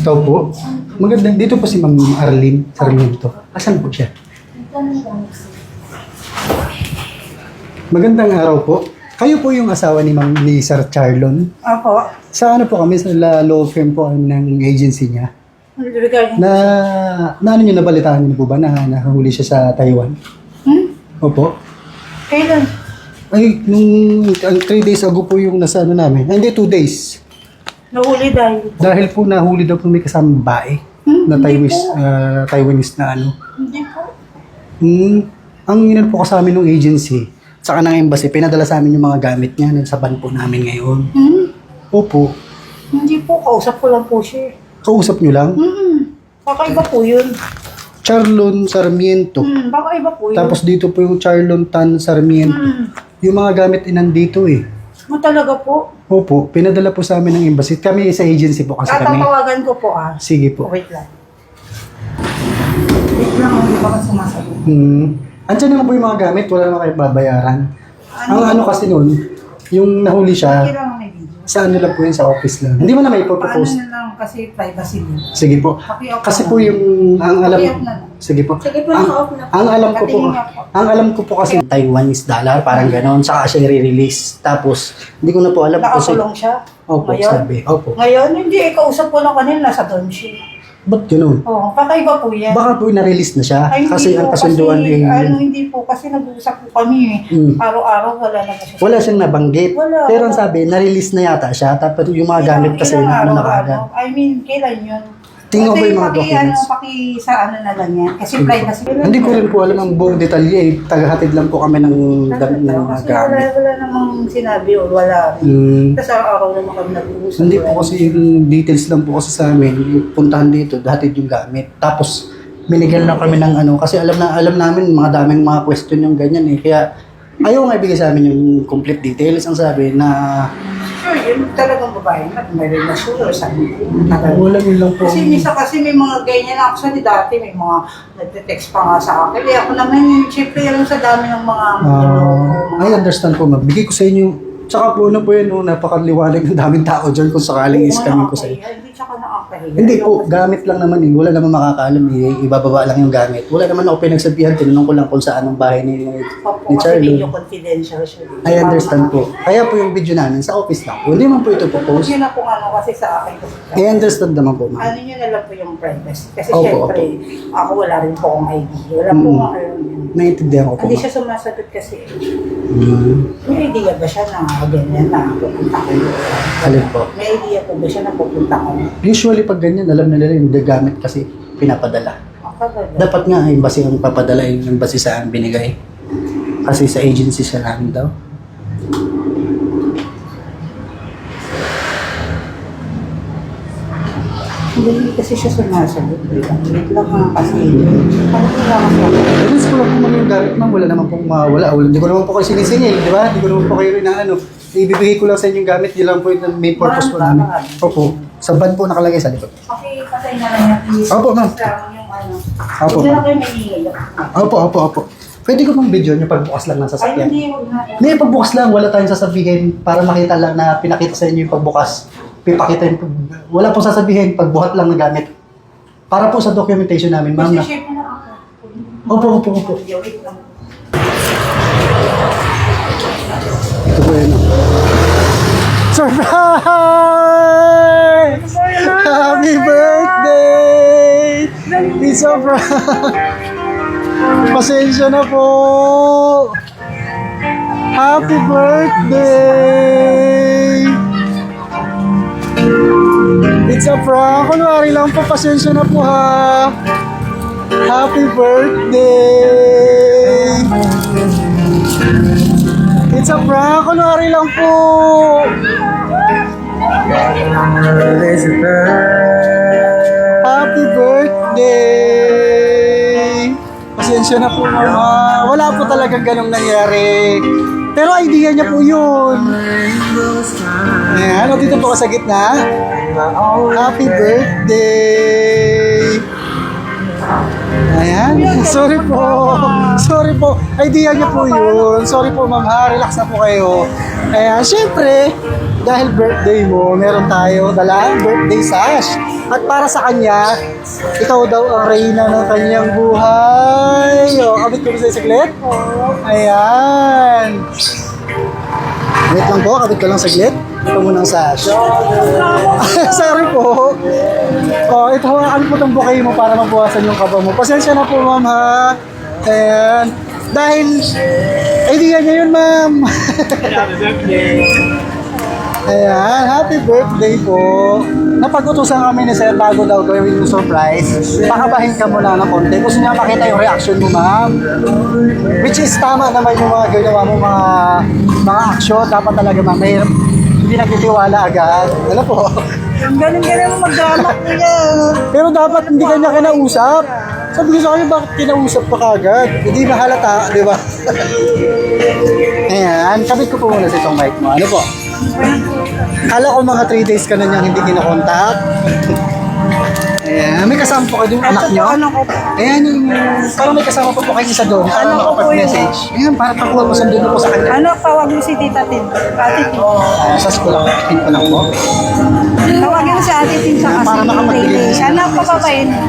Ikaw po. Maganda. Dito po si Ma'am Arlene Sarmiento. Asan po siya? Magandang araw po. Kayo po yung asawa ni Ma'am ni Sir Charlon. Opo. Sa ano po kami, sa la- law firm po ng agency niya. Regarding... Na, na ano nyo, nabalitaan niyo po ba na nahuli siya sa Taiwan? Hmm? Opo. Kailan? Ay, nung 3 days ago po yung nasa ano namin. Hindi, 2 days. Nahuli dahil... Dahil po nahuli daw po may kasamang bae Hmm? na Taiwanese, ah, Taiwanese na ano. Hindi po. Hmm, ang inan po sa amin ng agency, saka ng embassy, pinadala sa amin yung mga gamit niya sa ban po namin ngayon. Hmm? Opo, Hindi po. Kausap ko lang po siya. kausap nyo lang. Hmm. Baka iba po yun. Charlon Sarmiento. Hmm. Baka iba po yun. Tapos dito po yung Charlon Tan Sarmiento. Hmm. Yung mga gamit ay nandito eh. Mo talaga po. Opo, pinadala po sa amin ng embassy. Kami sa agency po kasi kami. Tatawagan ko po ah. Sige po. Wait lang. Wait lang. Hindi ba ka sumasagot? Hmm. Andiyan naman po yung mga gamit, wala naman kayo babayaran. Ang ano kasi nun, yung nahuli siya, Kailangan may video. sa ano lang po yun, sa office lang. Hindi mo na may Paano na lang kasi privacy din. Sige po. Paki-off Kasi na po lang. yung, ang alam, Paki-off na lang. Sige po. Sige po, ang, naka-off na po. ang alam ko po, po. ang alam ko po kasi Taiwanese dollar, parang gano'n, saka siya i-release. Tapos, hindi ko na po alam sa... Nakakulong siya. Opo, Ngayon? sabi. Opo. Ngayon, hindi. Eh, kausap ko lang kanina sa doon siya. Ba't gano'n? Oo, kakaiba po yan. Baka po na-release na siya. Ay, hindi kasi ang po, kasunduan kasi, eh, Ano, hindi po, kasi nag-uusap po kami eh. Mm. Araw-araw, wala na siya. wala siyang nabanggit. Wala, Pero ang wala. sabi, na-release na yata siya. Tapos yung mga gamit kasi na ano na kaagad. I mean, kailan yun? Tingnan ko Pwede yung mga paki, documents. Ano, paki sa ano na lang yan. Kasi privacy. Hindi ko rin po alam ang buong detalye eh. Tagahatid lang po kami ng, dam- ng mga Kasi wala, gamit. wala namang sinabi o wala. Mm. Kasi araw naman kami nag-uusap. Hindi po kasi yung details lang po kasi sa amin, yung puntahan dito, hatid yung gamit. Tapos, binigyan lang kami ng ano, kasi alam na alam namin mga daming mga question yung ganyan eh. Kaya, ayaw nga ibigay sa amin yung complete details. Ang sabi na, Sure, yun talagang babae na may relasyon or. Talagang- wala yun lang po. Kasi minsan kasi may mga ganyan actually dati may mga nagte-text pa nga sa akin. Eh ako naman yung syempre alam sa dami ng mga Ah, I understand po, ma'am. Bigay ko sa inyo. Tsaka po, ano po yun, napakaliwanag ng daming tao dyan kung sakaling iskamin ko sa inyo. Hindi tsaka nakakahiya. Hindi po, gamit lang naman eh. Wala naman makakaalam eh. Ibababa lang yung gamit. Wala naman ako pinagsabihan. Tinanong ko lang kung saan ang bahay ni, Opo, ni kasi Charlie. confidential siya. I understand po. Kaya po yung video namin sa office lang po. Hindi man po ito po Huwag post. yun na kung ano kasi sa akin. I understand naman po, ma'am. Ano nyo na lang po yung privacy. Kasi Opo, syempre, ako wala rin po akong ID. Wala po Mm. akong alam yun. Ko po, Hindi ma'am. siya sumasagot kasi. Mm. May idea ba siya na ganyan na pupunta ko? Alin po? May idea po ba siya na pupunta ko? Usually pag ganyan, alam na nila yung gamit kasi pinapadala. Dapat nga, embassy ang papadala yung embassy sa binigay. Kasi sa agency siya namin daw. Hindi kasi siya sumasagot. Wait lang, lang nga kasi. Ano ko lang ako? Release ko lang ma'am yung gamit ma'am. Wala naman pong mawala. Wala. Hindi ko naman po kayo sinisingil, di ba? Hindi ko naman po kayo rin na ano. Ibibigay ko lang sa inyo yung gamit. Yun lang po yung main purpose po namin. Opo. Sa van po nakalagay sa likod. Pakipatay na lang please. Opo, ma'am. Ano. Opo, na ma'am. kayo. Opo, opo, opo. Pwede ko pong video nyo pagbukas lang ng Ay, sasakyan. hindi. Huwag na. Hindi, pagbukas lang. Wala tayong sasabihin para makita lang na pinakita sa inyo yung pagbukas. Pipakita yung. Wala pong sasabihin. Pagbuhat lang ng gamit. Para po sa documentation namin, ma'am. Na, share ko na ako. Opo, opo, opo. Wait lang. Ito po yun. Surprise! Happy birthday! It's a Pasensya na po! Happy birthday! It's a prank. Kunwari lang po, pasensya na po ha. Happy birthday! It's a prank. Kunwari lang po. Happy birthday! Pasensya na po mama. Wala po talagang ganong nangyari. Pero idea niya po yun. Ayan, dito po sa gitna? Happy birthday! Ayan, sorry po. Sorry po. Idea niyo po yun. Sorry po ma'am ha, relax na po kayo. Ayan, syempre, dahil birthday mo, meron tayo dalang birthday sash. At para sa kanya, ikaw daw ang reyna ng kanyang buhay. O, kabit ko sa saglit? Ayan. Wait lang po, kabit ko lang saglit. Ito muna ang sash. Sorry po. Oh, ito hawakan po itong bouquet mo para mabawasan yung kaba mo. Pasensya na po, ma'am, ha? Ayan. Dahil, idea niya yun, ma'am. Ayan, happy birthday po. Napag-utusan kami ni Sir bago daw gawin yung surprise. Pakabahin ka muna ng konti. Gusto niya makita yung reaction mo, ma'am. Which is tama naman yung mga ginawa mo, mga mga action. Dapat talaga, ma'am, may hindi nagtitiwala agad. Ano po? Mo mag-drama kuya. Pero dapat hindi ka niya kinausap. Sabi ko sa kanya, bakit kinausap pa kagad? Hindi na halata, di ba? Ayan, kabit ko po muna sa itong mic mo. Ano po? Kala ko mga 3 days ka na niyang hindi kinakontak. Ayan, may kasama po kayo yung anak niyo. Ano ko? Ayan, yung, parang may kasama po po kayo isa doon. Ano ko po makapag-message. Ayan, para pakuha mo sandun po sa kanya. Ano, tawag mo si Tita Tin. Ate Tin. Uh, sas ko lang, pin ko lang po. Tawagin mo si Ate Tin sa kasi. Para makapag-bigay Lady. siya. Ano, papapain mo?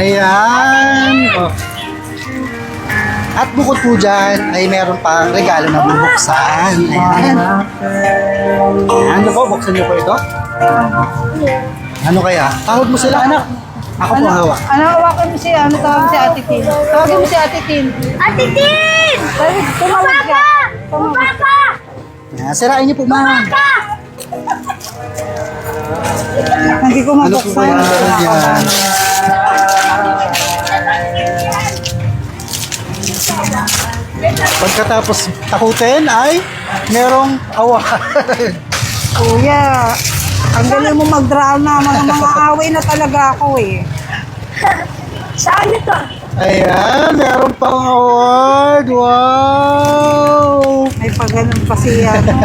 Ayan. Oh. At bukod po dyan, ay meron pang regalo na bubuksan. Ayan. Ano po, buksan niyo po ito? Ano kaya? Tawag mo sila, anak. Ako po hawak. Ano, hawakan mo si, ano, tawag mo si Ate Tin. Tawagin mo si Ate Tin. Ate Tin! Tumawag ka. Tumawag ka. Papa! Ayan, sirain niyo po, ma'am. Hindi ko Ano po ba mabuksan. yan? Pagkatapos takutin ay merong awa. Kuya, ang galing mo mag-drama. Mga mga away na talaga ako eh. Saan ito? Ayan, meron pang award. Wow! May pag-ganun pa siya. ano.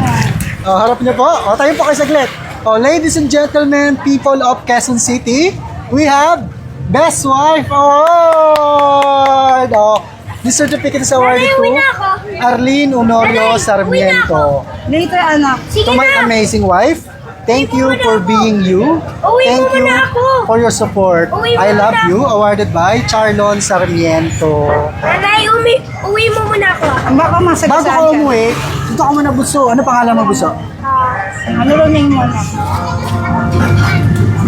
Oh, harap niyo po. O, tayo po kayo saglit. Oh, ladies and gentlemen, people of Quezon City, we have Best Wife Award! Oh, this certificate is awarded to. Arlene Honorio Sarmiento. Later, anak. Sige To my na! amazing wife, thank Uwi you muna for ako. being you. Uwi mo Thank you muna ako. for your support. Uwi mo I love muna you, awarded by Charlon Sarmiento. Nanay, umi uwi mo muna ako. Baka masagasaan Bago ka umuwi, dito ka muna buso. Ano pangalan mo buso? Ah, Ano rin yung mo na?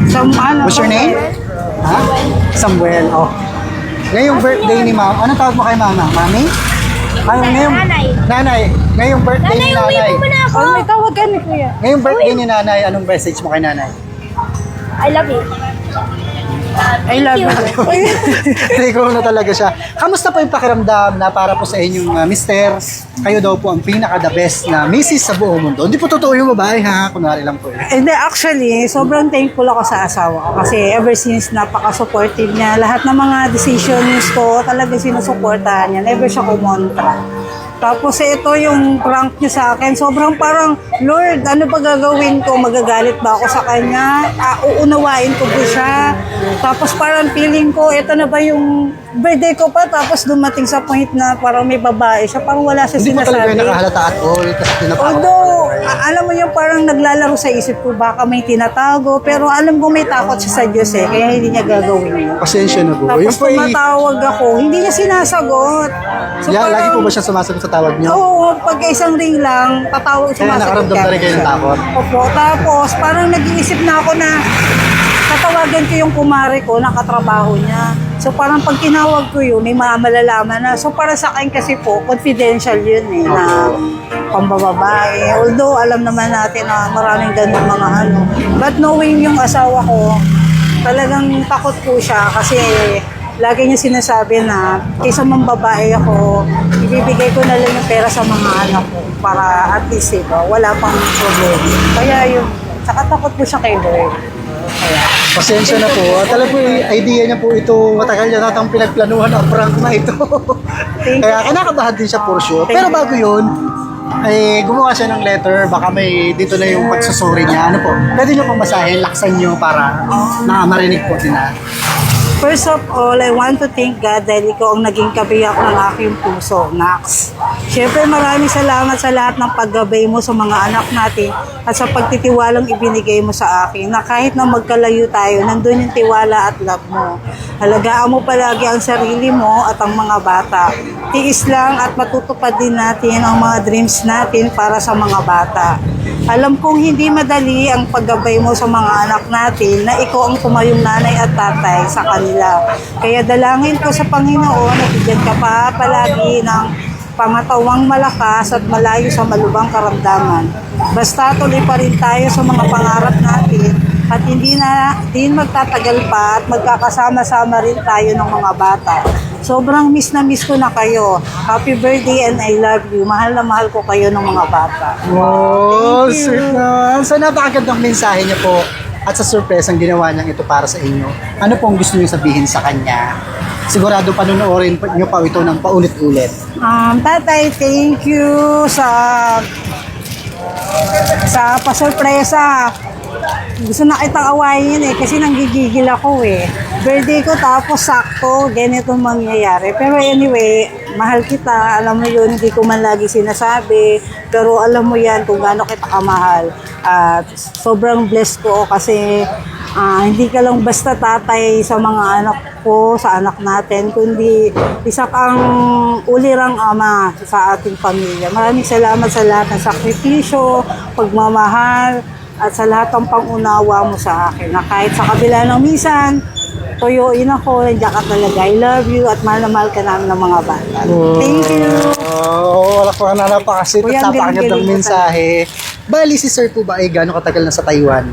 Sa ano? What's your name? Ha? Samuel. Oh. Ngayong birthday ni mama. Ano tawag mo kay mama? Mami? Ay, ngayong, Nanay. Nanay. Ngayong birthday nanay, ni uwi nanay. mo muna ako. Oh, may tawag ka ni kuya. Ngayong birthday ni nanay, anong message mo kay nanay? I love you. I love you. Ikaw na talaga siya. Kamusta po yung pakiramdam na para po sa inyong uh, mister, kayo daw po ang pinaka-the best na misis sa buong mundo. Hindi po totoo yung babae ha, kunwari lang po. yun. Hindi, actually, sobrang thankful ako sa asawa ko. Kasi ever since napaka-supportive niya, lahat ng mga decisions ko, talagang sinusuportahan niya. Never siya kumontra. Tapos eh, ito yung prank niya sa akin. Sobrang parang, Lord, ano ba gagawin ko? Magagalit ba ako sa kanya? Ah, uunawain ko ba siya? Tapos parang feeling ko, ito na ba yung birthday ko pa? Tapos dumating sa point na parang may babae siya. Parang wala siya Hindi po talaga sinasabi. yung nakahalata at all. Tapos. Although, alam mo yung parang naglalaro sa isip ko, baka may tinatago, pero alam ko may takot siya sa Diyos eh, kaya hindi niya gagawin. Pasensya na po. Tapos Yung tumatawag ako, hindi niya sinasagot. So, ya, lagi po parang- ba siya sumasagot sa tawag niyo? Oo, pag isang ring lang, tatawag, Kaya sumasagot nakaramdam na rin kayo ng takot? Opo, tapos parang nag-iisip na ako na tatawagan ko yung kumare ko na katrabaho niya. So parang pag tinawag ko yun, may mamalalaman na. So para sa akin kasi po, confidential yun eh, na pambababae. Although alam naman natin na maraming ganun mga ano. But knowing yung asawa ko, talagang takot po siya kasi lagi niya sinasabi na kaysa mang babae ako, ibibigay ko na lang yung pera sa mga anak ko para at least diba, wala pang problema. Kaya yun, saka takot po siya kay Lord. Kaya, Pasensya na po. Talaga po, yung idea niya po ito, matagal niya natang pinagplanuhan ang prank na ito. Kaya kinakabahan din siya for sure. Pero bago yun, ay gumawa siya ng letter, baka may dito na yung pagsusuri niya. Ano po, pwede niyo pong basahin, laksan niyo para na marinig po din na. First of all, I want to thank God dahil ikaw ang naging kabiyak ng aking puso, Nax. Siyempre, maraming salamat sa lahat ng paggabay mo sa mga anak natin at sa pagtitiwalang ibinigay mo sa akin na kahit na magkalayo tayo, nandun yung tiwala at love mo. Halagaan mo palagi ang sarili mo at ang mga bata. Tiis lang at matutupad din natin ang mga dreams natin para sa mga bata. Alam kong hindi madali ang paggabay mo sa mga anak natin na ikaw ang tumayong nanay at tatay sa kanila. Kaya dalangin ko sa Panginoon na bigyan ka pa palagi ng pamatawang malakas at malayo sa malubang karamdaman. Basta tuloy pa rin tayo sa mga pangarap natin at hindi na din magtatagal pa at magkakasama-sama rin tayo ng mga bata. Sobrang miss na miss ko na kayo. Happy birthday and I love you. Mahal na mahal ko kayo ng mga bata. Oh, Thank you. sweet naman. So, napakagandang mensahe niya po at sa surprise ang ginawa niyang ito para sa inyo. Ano pong gusto niyo sabihin sa kanya? Sigurado panonoorin pa- niyo pa ito ng paulit-ulit. Um, tatay, thank you sa sa pasurpresa. Gusto na kitang awayin eh kasi nanggigigil ako eh. Birthday ko tapos sakto, ganito mangyayari. Pero anyway, mahal kita. Alam mo yun, hindi ko man lagi sinasabi. Pero alam mo yan kung gaano kita kamahal. At sobrang blessed ko kasi ah, hindi ka lang basta tatay sa mga anak ko, sa anak natin, kundi isa kang ulirang ama sa ating pamilya. Maraming salamat sa lahat ng sakripisyo, pagmamahal, at sa lahat ng pangunawa mo sa akin. Na kahit sa kabila ng minsan, tuyuin ako, nandiyan ka talaga. I love you at mahal na mahal ka namin ng mga bata. Thank you. Oh, wala ko na napakasit at galing-galing mo mensahe. Bali, si Sir po ba ay gano'ng katagal na sa Taiwan?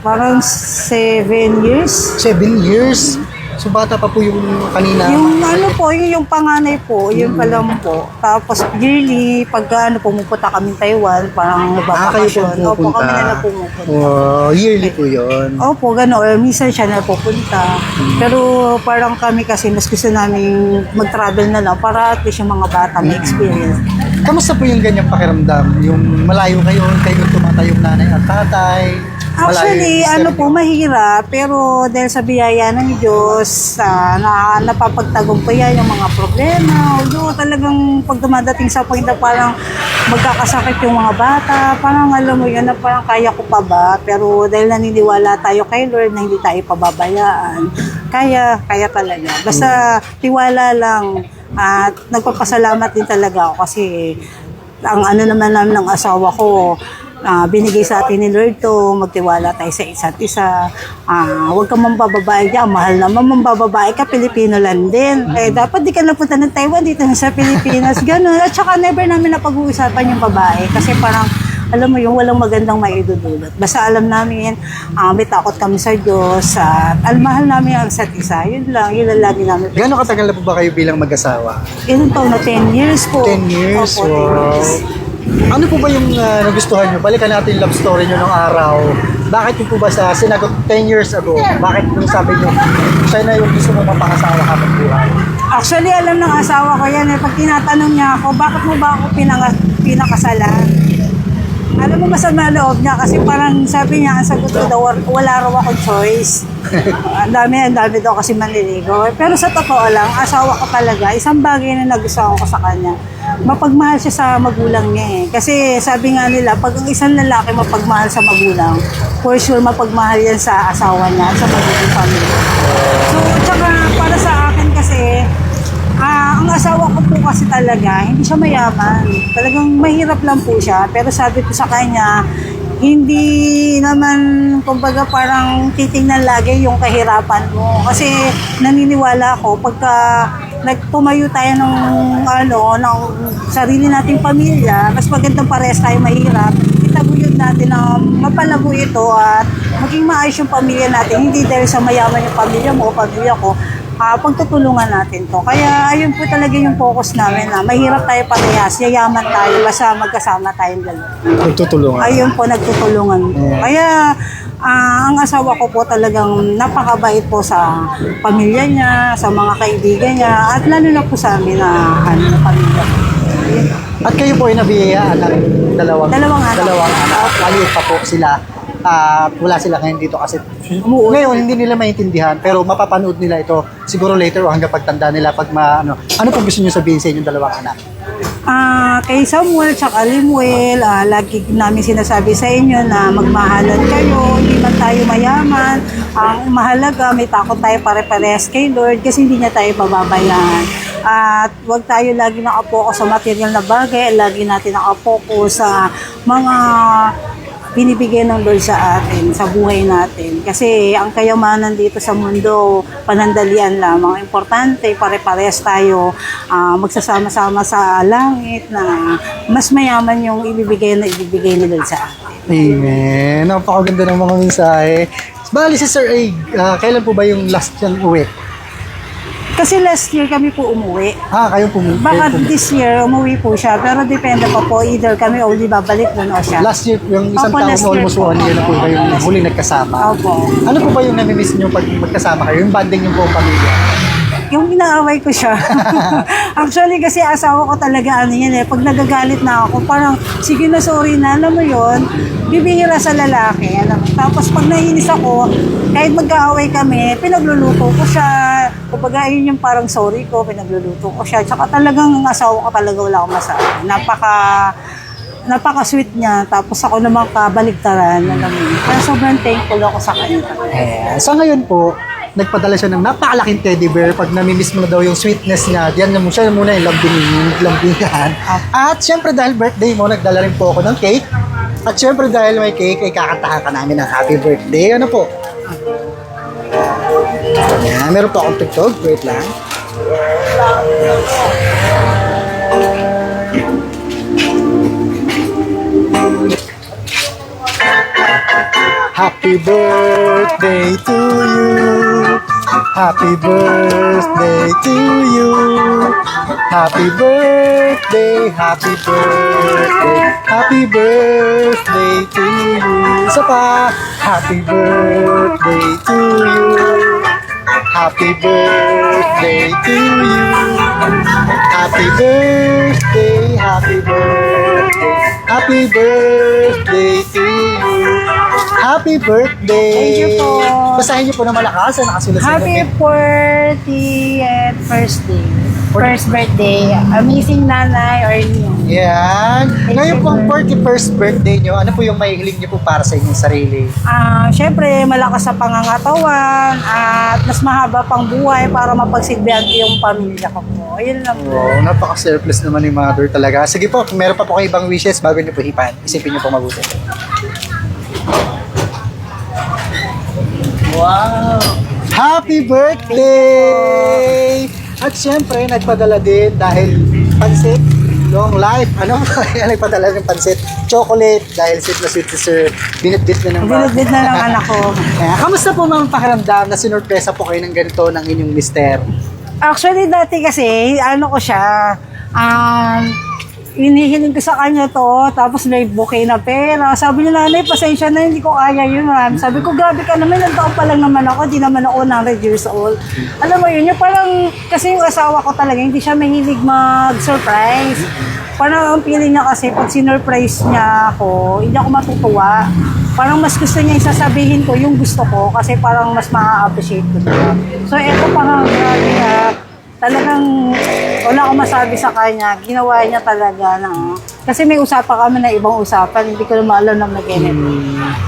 Parang seven years. Seven years. So, bata pa po yung kanina. Yung ano po, yung, yung panganay po, yun pa lang po. Tapos yearly, pagka ano, pumupunta kami Taiwan, parang Ah, kayo po nagbabakasyon. Opo, kami na pumupunta. Wow, yearly po yun. Opo, gano'n. Minsan siya na pupunta. Pero parang kami kasi mas gusto namin mag-travel na lang para at least yung mga bata may experience. Kamusta po yung ganyang pakiramdam? Yung malayo kayo, kayo tumatayong nanay at tatay? Actually, ano po, mahirap. Pero dahil sa biyaya ng Diyos, ah, na, napapagtagumpayan yung mga problema. Although talagang pag dumadating sa point na parang magkakasakit yung mga bata, parang alam mo yun na parang kaya ko pa ba? Pero dahil naniniwala tayo kay Lord na hindi tayo pababayaan, kaya, kaya talaga. Basta tiwala lang at nagpapasalamat din talaga ako kasi ang ano naman namin ng asawa ko, ah, binigay sa atin ni Lord to, magtiwala tayo sa isa't isa. Ah, huwag kang mambababae dyan, mahal naman mambababae ka, Pilipino lang din. Eh, dapat di ka napunta ng Taiwan, dito na sa Pilipinas, gano'n. At saka never namin napag-uusapan yung babae kasi parang alam mo yung walang magandang maidudulot. Basta alam namin, ah, may takot kami sa Diyos, at almahal namin ang isa't isa. Yun lang, yun lang lagi namin. Gano'ng katagal na po ba kayo bilang mag-asawa? Ilan taon na? 10 years po. 10 years? Opo, 10 wow. years. Ano po ba yung uh, nagustuhan nyo? Balikan natin yung love story nyo nung araw. Bakit yung po ba sa sinagot 10 years ago? Bakit yung sabi nyo, siya na yung gusto mo mapakasawa habang buhay? Actually, alam ng asawa ko yan eh. Pag tinatanong niya ako, bakit mo ba ako pinanga, pinakasalan? Alam mo masama loob niya kasi parang sabi niya, ang sagot ko daw, wala raw akong choice. ang dami, ang dami daw kasi manliligaw. Pero sa totoo lang, asawa ko talaga, isang bagay na nagustuhan ko sa kanya, mapagmahal siya sa magulang niya eh. Kasi sabi nga nila, pag ang isang lalaki mapagmahal sa magulang, for sure mapagmahal yan sa asawa niya sa magiging pamilya. So, tsaka para sa akin kasi, Ah, ang asawa ko po kasi talaga, hindi siya mayaman. Talagang mahirap lang po siya. Pero sabi ko sa kanya, hindi naman, kumbaga parang titingnan lagi yung kahirapan mo. Kasi naniniwala ako, pagka nagtumayo tayo ng, ano, ng sarili nating pamilya, mas magandang parehas tayo mahirap, itaguyod natin na mapalago ito at maging maayos yung pamilya natin. Hindi dahil sa mayaman yung pamilya mo o pamilya ko, ah pagtutulungan natin to. Kaya ayun po talaga yung focus namin na mahirap tayo parehas, yayaman tayo, basta magkasama tayong dalawa. Magtutulungan. Ayun po, nagtutulungan po. Kaya ah, ang asawa ko po talagang napakabait po sa pamilya niya, sa mga kaibigan niya, at lalo na po sa amin na ano, na pamilya. At kayo po ay nabiyayaan ng dalawang, Dalawang anak. Dalawang anak. Maliit pa po sila. At wala sila ngayon dito kasi ngayon hindi nila maintindihan pero mapapanood nila ito siguro later o hanggang pagtanda nila pag ma, ano, ano po gusto niyo sabihin sa inyong dalawang anak? Ah, kay Samuel at Limuel, ah, lagi namin sinasabi sa inyo na magmahalan kayo, hindi man tayo mayaman. Ang mahalaga, may takot tayo pare-parehas kay Lord kasi hindi niya tayo pababayaan. At huwag tayo lagi nakapokus sa material na bagay, lagi natin nakapokus sa mga binibigay ng Lord sa atin, sa buhay natin. Kasi ang kayamanan dito sa mundo, panandalian lamang. Ang Importante, pare-parehas tayo ah, magsasama-sama sa langit na mas mayaman yung ibibigay na ibibigay ni Lord sa atin. Amen. Napakaganda ng mga mensahe. Bali si Sir A, ah, kailan po ba yung last niyang uwi? Kasi last year kami po umuwi. Ah, kayo po. Baka po- this year umuwi po siya, pero depende pa po either kami o di babalik doon o siya. Last year, yung isang Opo, last mo, year almost po. one year na po kayo huli nagkasama. Opo. Ano po ba yung namimiss niyo pag magkasama kayo? Yung banding yung buong pamilya? Yung inaaway ko siya. Actually, kasi asawa ko talaga ano yan eh. Pag nagagalit na ako, parang, sige na, sorry na, alam mo yon bibihira sa lalaki. Alam mo. Tapos pag naiinis ako, kahit magkaaway kami, pinagluluto ko siya. Kumbaga, yun yung parang sorry ko, pinagluluto ko siya. Tsaka talagang ang asawa ko talaga wala akong masabi. Napaka, napaka-sweet niya. Tapos ako naman kabaligtaran. Alam mo. Kaya sobrang thankful ako sa kanya. Eh, sa ngayon po, nagpadala siya ng napakalaking teddy bear pag namimiss mo na daw yung sweetness niya. Diyan na mo siya muna yung lambingin, lambingan. At syempre dahil birthday mo, nagdala rin po ako ng cake. At syempre dahil may cake, ay kakantahan ka namin ng happy birthday. Ano po? Yan, meron po akong tugtog. Wait lang. Happy birthday to you. Happy birthday to you. Happy birthday, happy birthday, happy birthday to you. Isa pa, happy birthday to you. Happy birthday to you. Happy birthday, happy birthday, happy birthday to you. Happy birthday! Thank you po. Basahin niyo po na malakas nakasulat sa Happy inyo. 40th first day. First birthday. Amazing nanay or niyo. Yan. Ngayon you, po ang Lord. 41st birthday niyo, ano po yung mahihiling niyo po para sa inyong sarili? Ah, syempre malakas sa pangangatawan at mas mahaba pang buhay para mapagsilbihan ko yung pamilya ko po. Ayun lang po. Wow, napaka-selfless naman ni Mother talaga. Sige po, meron pa po kayo ibang wishes bago niyo po hipan, isipin niyo po mabuti. Wow! Happy birthday! At syempre, nagpadala din dahil pansit, long life, ano? nagpadala ng pansit, chocolate, dahil sweet na sweet si Sir. Binitbit na ng Binudbid na lang anak ko. Kaya, kamusta po mga pakiramdam na sinurpresa po kayo ng ganito ng inyong mister? Actually, dati kasi, ano ko siya, um, inihiling ko sa kanya to, tapos may bouquet na pera. Sabi niya, nanay, pasensya na, hindi ko kaya yun. ma'am." Sabi ko, grabe ka naman, nagtaon pa lang naman ako, di naman ako 100 years old. Alam mo yun, yung parang, kasi yung asawa ko talaga, hindi siya mahilig mag-surprise. Parang ang feeling niya kasi, pag sinurprise niya ako, hindi ako matutuwa. Parang mas gusto niya isasabihin ko yung gusto ko kasi parang mas ma-appreciate ko siya. So, eto parang grabe na talagang wala akong masabi sa kanya. Ginawa niya talaga na kasi may usapan kami na ibang usapan, hindi ko naman alam na may ganito.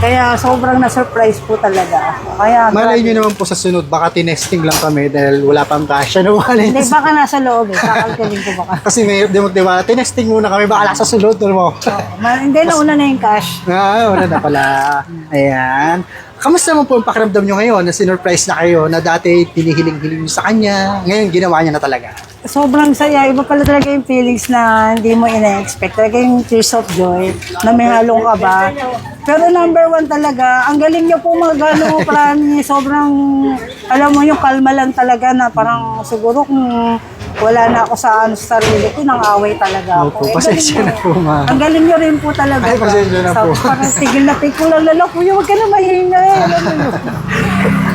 Kaya sobrang na-surprise po talaga ako. Kaya Malay nyo naman po sa sunod, baka tinesting lang kami dahil wala pang cash. Ano ba? hindi, baka nasa loob eh. Kakalkalin ko baka. Kasi may di magdiwala, tinesting muna kami, baka nasa sunod. Ano mo? Ma- hindi, nauna na yung cash. ah, wala na pala. Ayan. Kamusta naman po ang pakiramdam nyo ngayon na sinurprise na kayo na dati tinihiling-hiling nyo sa kanya, ngayon ginawa niya na talaga? sobrang saya. Iba pala talaga yung feelings na hindi mo ina-expect. Talaga yung tears of joy na may halong ka ba. Pero number one talaga, ang galing niyo po mag-ano, promise. Sobrang, alam mo yung kalma lang talaga na parang siguro kung wala na ako sa ano sa sarili ko, nang away talaga ako. Opo, Eh, pasensya na po, ma'am. Ang galing niyo rin po talaga. Ay, pasensya na Sa- po. Parang tigil na tigil lang lala, kuya, huwag ka na mahingay. Alam mo yun.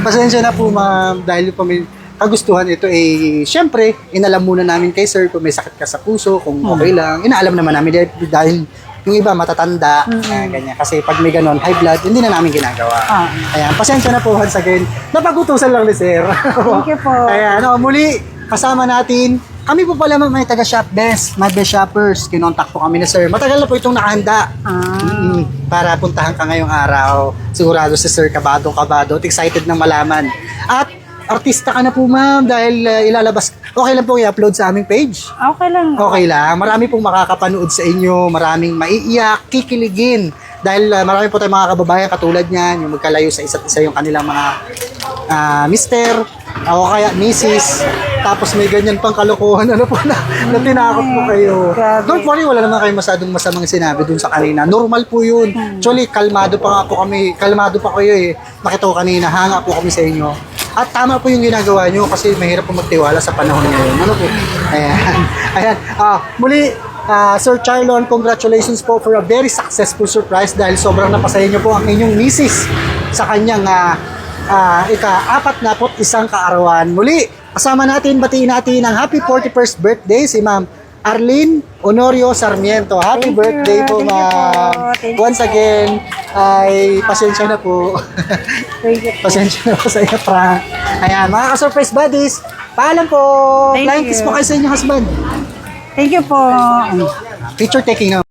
Pasensya na po ma'am dahil po may kagustuhan ito eh syempre inalam muna namin kay sir kung may sakit ka sa puso kung okay lang inaalam naman namin dahil, dahil Yung iba matatanda, ah, ganyan. Kasi pag may ganon, high blood, hindi na namin ginagawa. Ah. Ayan, pasensya na po once again. Napagutusan lang ni Sir. Thank you po. Ayan, oh, muli, kasama natin. Kami po pala may taga shop best, my best shoppers. Kinontak po kami ni Sir. Matagal na po itong nakahanda. Ah. Mm, para puntahan ka ngayong araw. Sigurado si Sir kabado kabado at excited na malaman. At artista ka na po ma'am dahil uh, ilalabas. Okay lang po i-upload sa aming page. Okay lang. Okay lang. Marami pong makakapanood sa inyo. Maraming maiiyak, kikiligin. Dahil uh, marami po tayong mga kababayan katulad niyan, yung magkalayo sa isa't isa yung kanilang mga ah, mister, o kaya misis. Tapos may ganyan pang kalokohan. Ano po na, na tinakot po kayo. Grabe. Don't worry, wala naman kayo masadong masamang sinabi dun sa kanina. Normal po yun. Actually, kalmado pa nga po kami. Kalmado pa kayo eh. Nakita ko kanina, hanga po kami sa inyo. At tama po yung ginagawa nyo kasi mahirap po magtiwala sa panahon ngayon. Ano po? Ayan. Ayan. Ah, muli, ah, Sir Charlon, congratulations po for a very successful surprise dahil sobrang napasaya nyo po ang inyong misis sa kanyang ah, ah, ika-apat na po isang kaarawan. Muli, kasama natin, batiin natin ang happy 41st birthday si Ma'am Arlene Honorio Sarmiento. Happy Thank you. birthday po, Thank you Ma'am. po. Thank you Once again, ay pasensya na po. Thank you. pasensya na po sa iyo, prank. Ayan, mga ka-surprise buddies, paalam po. Thank Flying you. kiss po kayo sa inyong husband. Thank you po. Picture taking na.